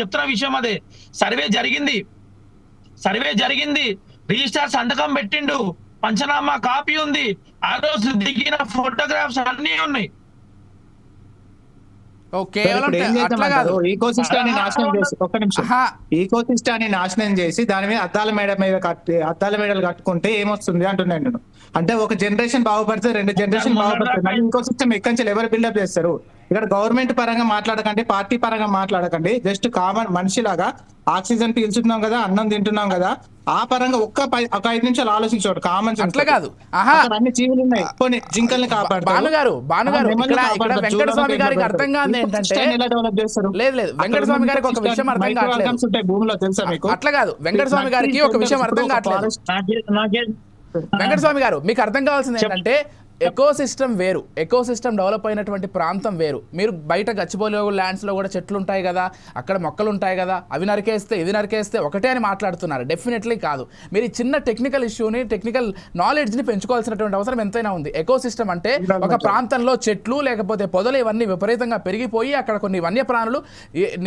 చెప్తున్న విషయం అదే. సర్వే జరిగింది. సర్వే జరిగింది. రిజిస్టార్ సంతకం పెట్టిండు. పంచనామా కాపీ ఉంది. ఆ రోజు దిగిన ఫోటోగ్రాఫ్స్ అన్ని ఉన్నాయి. ఓ, కేవలం ఇప్పుడు ఏం అట్లా కాదు. చేద్దామంటారు ఈకో సిస్టాన్ని నాశనం చేసి ఒక్క నిమిషం. ఆహా, ఈకో సిస్టాన్ని నాశనం చేసి దాని మీద అద్దాల మేడ మీద కట్టి అద్దాల మేడలు కట్టుకుంటే ఏమొస్తుంది అంటున్నాను నేను. అంటే ఒక జనరేషన్ బాగుపడితే రెండు జనరేషన్ బాగుపడుతుంది ఇంకో సిస్టమ్ ఎక్కడి నుంచి ఎవరు బిల్డప్ చేస్తారు? ఇక్కడ గవర్నమెంట్ పరంగా మాట్లాడకండి పార్టీ పరంగా మాట్లాడకండి. జస్ట్ కామన్ మనిషిలాగా ఆక్సిజన్ పీల్చుతున్నాం కదా అన్నం తింటున్నాం కదా ఆ పరంగా ఒక్క పై- ఒక ఐదు నిమిషాలు ఆలోచించోడు కామన్ అట్లా కాదు. అన్ని జీవులు ఉన్నాయి పోనీ జింకల్ని కాపాడతారు. భానుగారు వెంకటస్వామి జూలను గారికి. అర్థం కాదు ఏంటంటే డెవలప్ చేస్తారు? లేదు లేదు వెంకటస్వామి గారికి ఒక విషయం అర్థం కావట్లేదు. ఉంటాయి భూమిలో తెలుసా మీకు? అట్లా కాదు వెంకటస్వామి గారికి ఒక విషయం అర్థం కావట్లేదు. నాకే వెంకటస్వామి గారు మీకు అర్థం కావాల్సింది ఏంటంటే ఎకో సిస్టమ్ వేరు ఎకో సిస్టమ్ డెవలప్ అయినటువంటి ప్రాంతం వేరు. మీరు బయట గచ్చిబౌలి ల్యాండ్స్లో కూడా చెట్లు ఉంటాయి కదా అక్కడ మొక్కలు ఉంటాయి కదా అవి నరికేస్తే ఇది నరికేస్తే ఒకటే అని మాట్లాడుతున్నారు. డెఫినెట్లీ కాదు. మీరు చిన్న టెక్నికల్ ఇష్యూని టెక్నికల్ నాలెడ్జ్ని పెంచుకోవాల్సినటువంటి అవసరం ఎంతైనా ఉంది. ఎకో సిస్టమ్ అంటే ఒక ప్రాంతంలో చెట్లు లేకపోతే పొదలు ఇవన్నీ విపరీతంగా పెరిగిపోయి అక్కడ కొన్ని వన్యప్రాణులు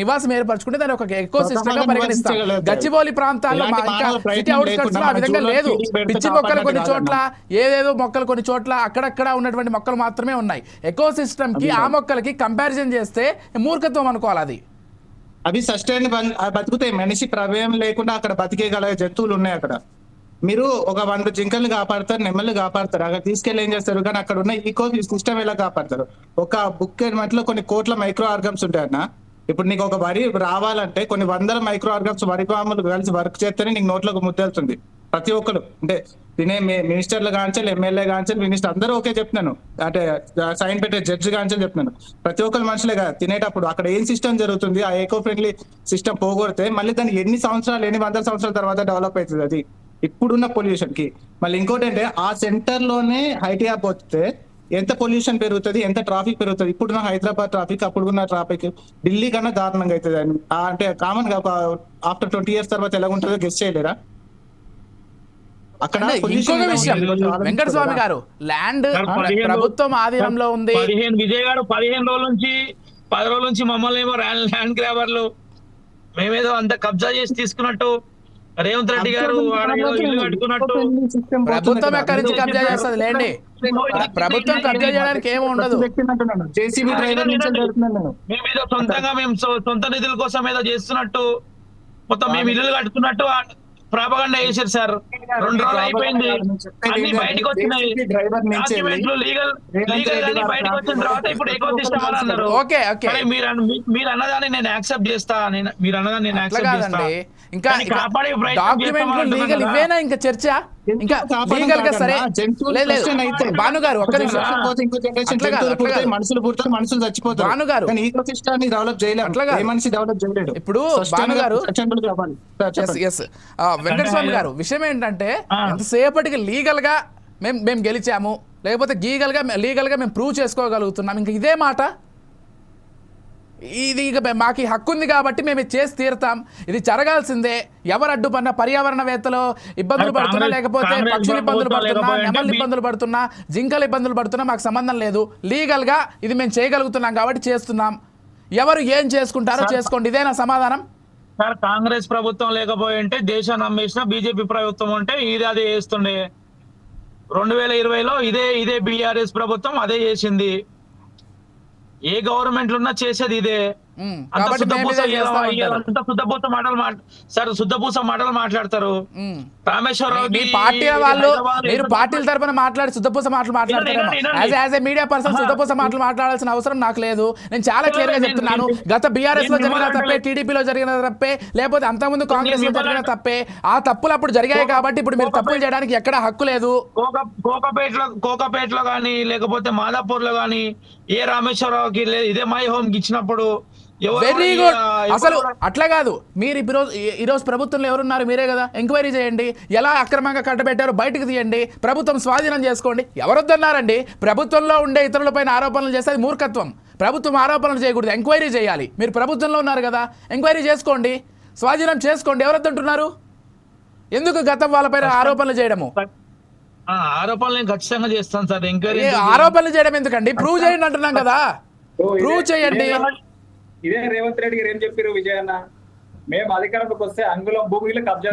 నివాసం ఏర్పరచుకుంటే దాన్ని ఒక ఎకో సిస్టమ్గా పరిగణిస్తాం నివాసించగలుగుతారు. గచ్చిబౌలి ప్రాంతాల్లో ఇంకా సిటీ ఆ విధంగా లేదు. పిచ్చి మొక్కలు కొన్ని చోట్ల ఏదేదో మొక్కలు కొన్ని చోట్ల అక్కడక్కడ ఉన్నటువంటి మొక్కలు మాత్రమే ఉన్నాయి. ఎకో సిస్టమ్కి ఆ మొక్కలకి కంపారిజన్ చేస్తే మూర్ఖత్వం అనుకోవాలి అది. అవి సస్టైన్ బతుకుతాయి. మనిషి ప్రమేయం లేకుండా అక్కడ బతికేగల జంతువులు ఉన్నాయి అక్కడ. మీరు ఒక వంద జింకలు కాపాడతారు నెమ్మలు కాపాడతారు. అక్కడ తీసుకెళ్ళి ఏం చేస్తారు? కానీ అక్కడ ఉన్న ఈకో సిస్టమ్ ఎలా కాపాడతారు? ఒక బుక్ మట్లో కొన్ని కోట్ల మైక్రో ఆర్గన్స్ ఉంటాయన్న ఇప్పుడు నీకు ఒక వరి రావాలంటే కొన్ని వందల మైక్రో ఆర్గన్స్ వరి పాములు కలిసి వర్క్ చేస్తేనే నీకు నోట్లోకి ముద్ద వెళ్తుంది ప్రతి ఒక్కరు. అంటే తినే మినిస్టర్లు కాంచాలి ఎమ్మెల్యే కాంచాలి మినిస్టర్ అందరూ ఓకే చెప్తున్నాను. అంటే సైన్ పెట్టే జడ్జి కాంచాలి చెప్తున్నాను. ప్రతి ఒక్కరు మనుషులే కదా తినేటప్పుడు అక్కడ ఏం సిస్టమ్ జరుగుతుంది ఆ ఏకో ఫ్రెండ్లీ సిస్టమ్ పోగొడితే మళ్ళీ దాన్ని ఎన్ని సంవత్సరాలు ఎన్ని వందల సంవత్సరాల తర్వాత డెవలప్ అవుతుంది అది. ఇప్పుడున్న పొల్యూషన్కి. మళ్ళీ ఇంకోటి అంటే ఆ సెంటర్లోనే యాప్ పోతే ఎంత పొల్యూషన్ పెరుగుతుంది ఎంత ట్రాఫిక్ పెరుగుతుంది. ఇప్పుడున్న హైదరాబాద్ ట్రాఫిక్ అప్పుడున్న ట్రాఫిక్ ఢిల్లీ కన్నా దారుణంగా అవుతుంది. అని అంటే కామన్గా ఆఫ్టర్ ట్వంటీ ఇయర్స్ తర్వాత ఎలా ఉంటుందో గెస్ట్ చేయలేరా? అక్కడ ఇంకొక విషయం? ఆలోచించలేరా? వెంకటస్వామి గారు ల్యాండ్ ప్రభుత్వం ఆధీనంలో ఉంది. పదిహేను విజయ్ గారు పదిహేను రోజుల నుంచి పది రోజుల నుంచి మమ్మల్ని ఏమో ల్యాండ్ గ్రాబర్లు మేమేదో అంత కబ్జా చేసి తీసుకున్నట్టు రేవంత్ రెడ్డి గారు ప్రభుత్వం ఎక్కడి నుంచి కబ్జా చేస్తుంది? లేండి. ప్రభుత్వం కబ్జా చేయడానికి ఏమి ఉండదు. జేసీబీ డ్రైవర్ నుంచి జరుగుతున్నాను నేను. మేము ఏదో సొంతంగా మేము సొంత నిధుల కోసం ఏదో చేస్తున్నట్టు మొత్తం మేము ఇల్లు కట్టుకున్నట్టు ప్రాపగండా చేశారు సార్. రెండు రోజులు అయిపోయింది. అన్ని బయటకు వచ్చినాయి. డాక్యుమెంట్లు లీగల్ లీగల్ బయటకు వచ్చిన తర్వాత ఇప్పుడు ఎకో సిస్టమ్ అని అన్నారు. Okay okay. సరే, మీరు అన్నదాన్ని నేను యాక్సెప్ట్ చేస్తా నేను మీరు అన్నదాన్ని నేను యాక్సెప్ట్ చేస్తా. కాదండి. ఇంకా డాక్యుమెంట్లు లీగల్ ఇవేనా ఇంకా చర్చ? ఇంకా లీగల్గా సరే. భాను గారు ఒక్క నిమిషం. మనుషులు పుడతారు మనుషులు చచ్చిపోతారు. భాను గారు. కానీ ఈకో సిస్టాన్ని డెవలప్. ఏ మనిషి డెవలప్ చేయలేడు. ఇప్పుడు భాను గారు- ఎస్ వెంకటస్వామి గారు విషయం ఏంటంటే. ఎంతసేపటికి లీగల్గా మేము మేము గెలిచాము లేకపోతే లీగల్గా లీగల్గా మేము ప్రూవ్ చేసుకోగలుగుతున్నాం. ఇంకా ఇదే మాట ఇది ఇక మాకు ఈ హక్కు ఉంది కాబట్టి మేము ఇది చేసి తీరుతాం. ఇది జరగాల్సిందే. ఎవరు అడ్డుపడినా పర్యావరణవేత్తలు ఇబ్బందులు పడుతున్నా లేకపోతే పక్షులు ఇబ్బందులు పడుతున్నా మీ- ఇబ్బందులు పడుతున్నా జింకలు ఇబ్బందులు పడుతున్నా మాకు సంబంధం లేదు. లీగల్గా ఇది మేము చేయగలుగుతున్నాం కాబట్టి చేస్తున్నాం. ఎవరు ఏం చేసుకుంటారో చేసుకోండి. ఇదే నా సమాధానం? సార్ కాంగ్రెస్ ప్రభుత్వం లేకపోయి ఉంటే దేశాన్ని నమ్మేసిన బీజేపీ ప్రభుత్వం ఉంటే ఇది అదే చేస్తుండే. రెండు వేల ఇరవైలో ఇదే ఇదే బీఆర్ఎస్ ప్రభుత్వం అదే చేసింది. ఏ గవర్నమెంట్లు ఉన్నా చేసేది ఇదే. శుద్ధపూస మాటలు సార్ శుద్ధపూస మాటలు మాట్లాడతారు. రామేశ్వరరావు మీ పార్టీ వాళ్ళు మీరు పార్టీల తరపున మాట్లాడి శుద్ధపూస మాటలు మీడియా పర్సన్. శుద్ధపూస మాటలు మాట్లాడాల్సిన అవసరం నాకు లేదు. నేను చాలా క్లియర్గా నేను- చెప్తున్నాను. నేను- గత బీఆర్ఎస్లో జరిగిన తప్పే. టీడీపీలో జరిగిన తప్పే లేకపోతే అంతకుముందు కాంగ్రెస్లో జరిగిన తప్పే. ఆ తప్పులు అప్పుడు జరిగాయి కాబట్టి ఇప్పుడు మీరు తప్పులు చేయడానికి ఎక్కడ హక్కు లేదు. కోక కోకపేటలో కోకపేటలో గానీ లేకపోతే మాదాపూర్లో గానీ ఏ రామేశ్వరరావుకి ఇదే మై హోమ్కి ఇచ్చినప్పుడు వెరీ గుడ్ అసలు అట్లా కాదు. మీరు ఇప్పుడు ఈ రోజు ప్రభుత్వంలో ఎవరున్నారు? మీరే కదా. ఎంక్వైరీ చేయండి. ఎలా అక్రమంగా కట్టబెట్టారో బయటకు తీయండి. ప్రభుత్వం స్వాధీనం చేసుకోండి. ఎవరొద్దన్నారండి? ప్రభుత్వంలో ఉండే ఇతరులపైన ఆరోపణలు చేస్తే అది మూర్ఖత్వం. ప్రభుత్వం ఆరోపణలు చేయకూడదు. ఎంక్వైరీ చేయాలి. మీరు ప్రభుత్వంలో ఉన్నారు కదా. ఎంక్వైరీ చేసుకోండి. స్వాధీనం చేసుకోండి. ఎవరొద్దంటున్నారు? ఎందుకు గతం వాళ్ళపైన ఆరోపణలు చేయడము? ఆరోపణలు ఖచ్చితంగా చేస్తాను సార్. ఎంక్వైరీ ఆరోపణలు చేయడం ఎందుకండి? ప్రూవ్ చేయండి అంటున్నాం కదా. ప్రూవ్ చేయండి. ఇదే- రేవంత్ రెడ్డి గారు ఏం చెప్పారు విజయ్ అన్న? మేము అధికారంలోకి వస్తే అంగుళం భూమిలో కబ్జా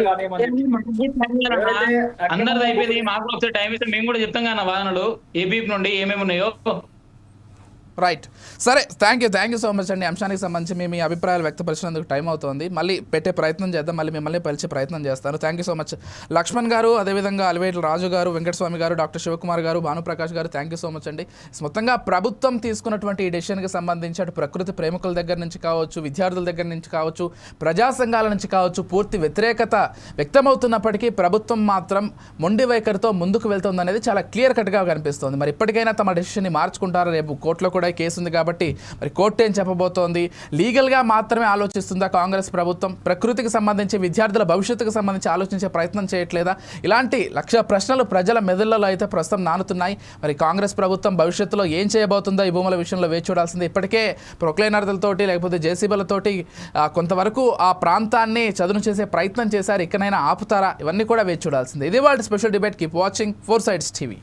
అందరిది అయిపోయింది మాకు ఒకసారి టైం ఇస్తే మేము కూడా చెప్తాం కదా వాదనలు. ఏపీ నుండి ఏమేమి ఉన్నాయో? రైట్ సరే thank you thank you so much అండి. అంశానికి సంబంధించి మీ మీ అభిప్రాయాలు వ్యక్తపరిచినందుకు టైం అవుతుంది. మళ్ళీ పెట్టే ప్రయత్నం చేద్దాం. మళ్ళీ మిమ్మల్ని పిలిచే ప్రయత్నం చేస్తాను. Thank you so much Lakshman garu అదేవిధంగా అలివేట్ల రాజు గారు వెంకటస్వామి గారు డాక్టర్ శివకుమార్ గారు భానుప్రకాష్ గారు థ్యాంక్ యూ సో మచ్ అండి. మొత్తంగా ప్రభుత్వం తీసుకున్నటువంటి ఈ డెసిషన్కి సంబంధించి అటు ప్రకృతి ప్రేమికుల దగ్గర నుంచి కావచ్చు విద్యార్థుల దగ్గర నుంచి కావచ్చు ప్రజా సంఘాల నుంచి కావచ్చు పూర్తి వ్యతిరేకత వ్యక్తమవుతున్నప్పటికీ ప్రభుత్వం మాత్రం మొండి వైఖరితో ముందుకు వెళ్తుంది అనేది చాలా క్లియర్ కట్గా కనిపిస్తుంది. మరి ఇప్పటికైనా తమ డెసిషన్ని మార్చుకుంటారు? రేపు కోర్టులో కూడా కూడా కేసు ఉంది కాబట్టి మరి కోర్టు ఏం చెప్పబోతోంది? లీగల్గా మాత్రమే ఆలోచిస్తుందా కాంగ్రెస్ ప్రభుత్వం? ప్రకృతికి సంబంధించి విద్యార్థుల భవిష్యత్తుకు సంబంధించి ఆలోచించే ప్రయత్నం చేయట్లేదా? ఇలాంటి లక్ష ప్రశ్నలు ప్రజల మెదళ్ళలో అయితే ప్రస్తుతం నానుతున్నాయి. మరి కాంగ్రెస్ ప్రభుత్వం భవిష్యత్తులో ఏం చేయబోతుందో ఈ భూముల విషయంలో వేచి చూడాల్సింది. ఇప్పటికే ప్రొక్లైనర్లతోటి లేకపోతే జేసీబీలతోటి కొంతవరకు ఆ ప్రాంతాన్ని చదును చేసే ప్రయత్నం చేశారు. ఇకనైనా ఆపుతారా? ఇవన్నీ కూడా వేచి చూడాల్సింది. ఇది వాళ్ళ special debate. Keep watching four sides TV.